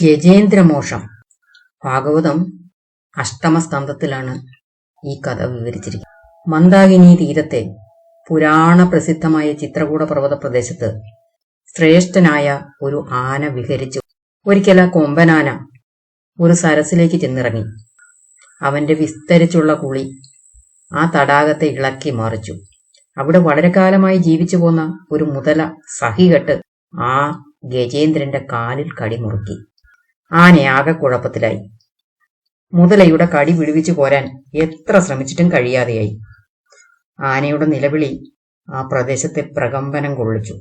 ഗജേന്ദ്രമോഷം ഭാഗവതം അഷ്ടമസ്കന്ധത്തിലാണ് ഈ കഥ വിവരിച്ചിരിക്കുന്നത്. മന്ദാകിനി തീരത്തെ പുരാണ പ്രസിദ്ധമായ ചിത്രകൂട പർവത പ്രദേശത്ത് ശ്രേഷ്ഠനായ ഒരു ആന വിഹരിച്ചു. ഒരിക്കല കൊമ്പനാന ഒരു സരസിലേക്ക് ചെന്നിറങ്ങി. അവന്റെ വിസ്തരിച്ചുള്ള കുളി ആ തടാകത്തെ ഇളക്കി മറിച്ചു. അവിടെ വളരെ കാലമായി ജീവിച്ചു പോന്ന ഒരു മുതല സഹികെട്ട് ആ ഗജേന്ദ്രന്റെ കാലിൽ കടിമുറുക്കി. ആനയാകെ കുഴപ്പത്തിലായി. മുതലയുടെ കടി വിടുവിച്ചു പോരാൻ എത്ര ശ്രമിച്ചിട്ടും കഴിയാതെയായി. ആനയുടെ നിലവിളി ആ പ്രദേശത്തെ പ്രകമ്പനം കൊള്ളിച്ചു.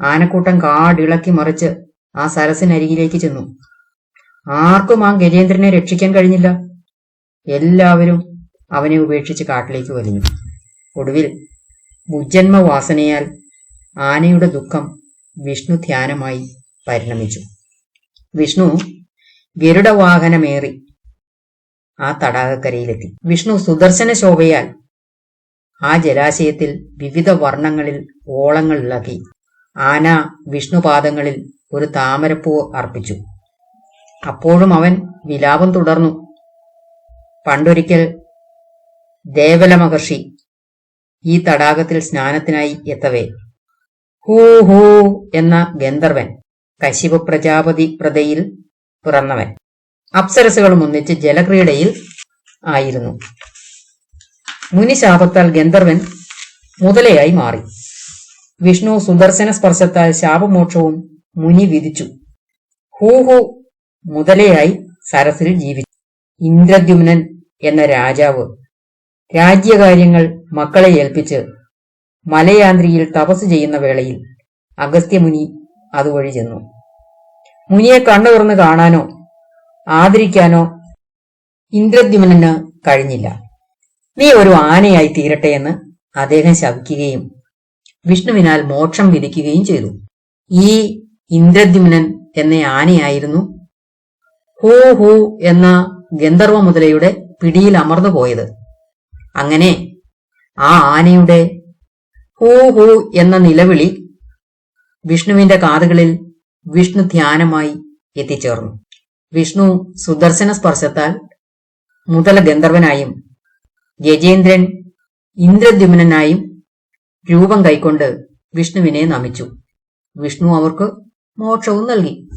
ആനക്കൂട്ടം കാടിളക്കി മറിച്ച് ആ സരസിനരികിലേക്ക് ചെന്നു. ആർക്കും ആ ഗജേന്ദ്രനെ രക്ഷിക്കാൻ കഴിഞ്ഞില്ല. എല്ലാവരും അവനെ ഉപേക്ഷിച്ച് കാട്ടിലേക്ക് വലിഞ്ഞു. ഒടുവിൽ മുജ്ജന്മ വാസനയാൽ ആനയുടെ ദുഃഖം വിഷ്ണു ധ്യാനമായി പരിണമിച്ചു. വിഷ്ണു ഗരുഡവാഹനമേറി ആ തടാകക്കരയിലെത്തി. വിഷ്ണു സുദർശന ശോഭയാൽ ആ ജലാശയത്തിൽ വിവിധ വർണങ്ങളിൽ ഓളങ്ങൾ ഇളകി ആന വിഷ്ണുപാദങ്ങളിൽ ഒരു താമരപ്പൂ അർപ്പിച്ചു. അപ്പോഴും അവൻ വിലാപം തുടർന്നു. പണ്ടൊരിക്കൽ ദേവല മഹർഷി ഈ തടാകത്തിൽ സ്നാനത്തിനായി എത്തവേ. ഹൂ ഹൂ എന്ന ഗന്ധർവൻ കശിപ പ്രജാപതി പ്രതയിൽ പിറന്നവൻ. അപ്സരസുകളും ഒന്നിച്ച് ജലക്രീഡയിൽ ആയിരുന്നു. മുനിശാപത്താൽ ഗന്ധർവൻ മുതലയായി മാറി. വിഷ്ണു സുദർശന സ്പർശത്താൽ ശാപമോക്ഷവും മുനി വിധിച്ചു. ഹൂഹു മുതലയായി സരസിൽ ജീവിച്ചു. ഇന്ദ്രദ്യുമ്നൻ എന്ന രാജാവ് രാജ്യകാര്യങ്ങൾ മക്കളെ ഏൽപ്പിച്ച് മലയാന്ത്രിയിൽ തപസ് ചെയ്യുന്ന വേളയിൽ അഗസ്ത്യമുനി അതുവഴി ചെന്നു. മുനിയെ കണ്ണു തുറന്ന് കാണാനോ ആദരിക്കാനോ ഇന്ദ്രദ്യുമനന് കഴിഞ്ഞില്ല. നീ ഒരു ആനയായി തീരട്ടെ എന്ന് അദ്ദേഹം ശവിക്കുകയും വിഷ്ണുവിനാൽ മോക്ഷം വിധിക്കുകയും ചെയ്തു. ഈ ഇന്ദ്രദ്യുമ്നൻ എന്ന ആനയായിരുന്നു ഹൂ ഹൂ എന്ന ഗന്ധർവ മുതലയുടെ പിടിയിൽ അമർന്നു പോയത്. അങ്ങനെ ആ ആനയുടെ ഹൂ ഹൂ എന്ന നിലവിളി വിഷ്ണുവിന്റെ കാതുകളിൽ വിഷ്ണു ധ്യാനമായി എത്തിച്ചേർന്നു. വിഷ്ണു സുദർശന സ്പർശത്താൽ മുതല ഗന്ധർവനായും ഗജേന്ദ്രൻ ഇന്ദ്രദ്യുമ്നായും രൂപം കൈക്കൊണ്ട് വിഷ്ണുവിനെ നമിച്ചു. വിഷ്ണു അവർക്ക് മോക്ഷവും നൽകി.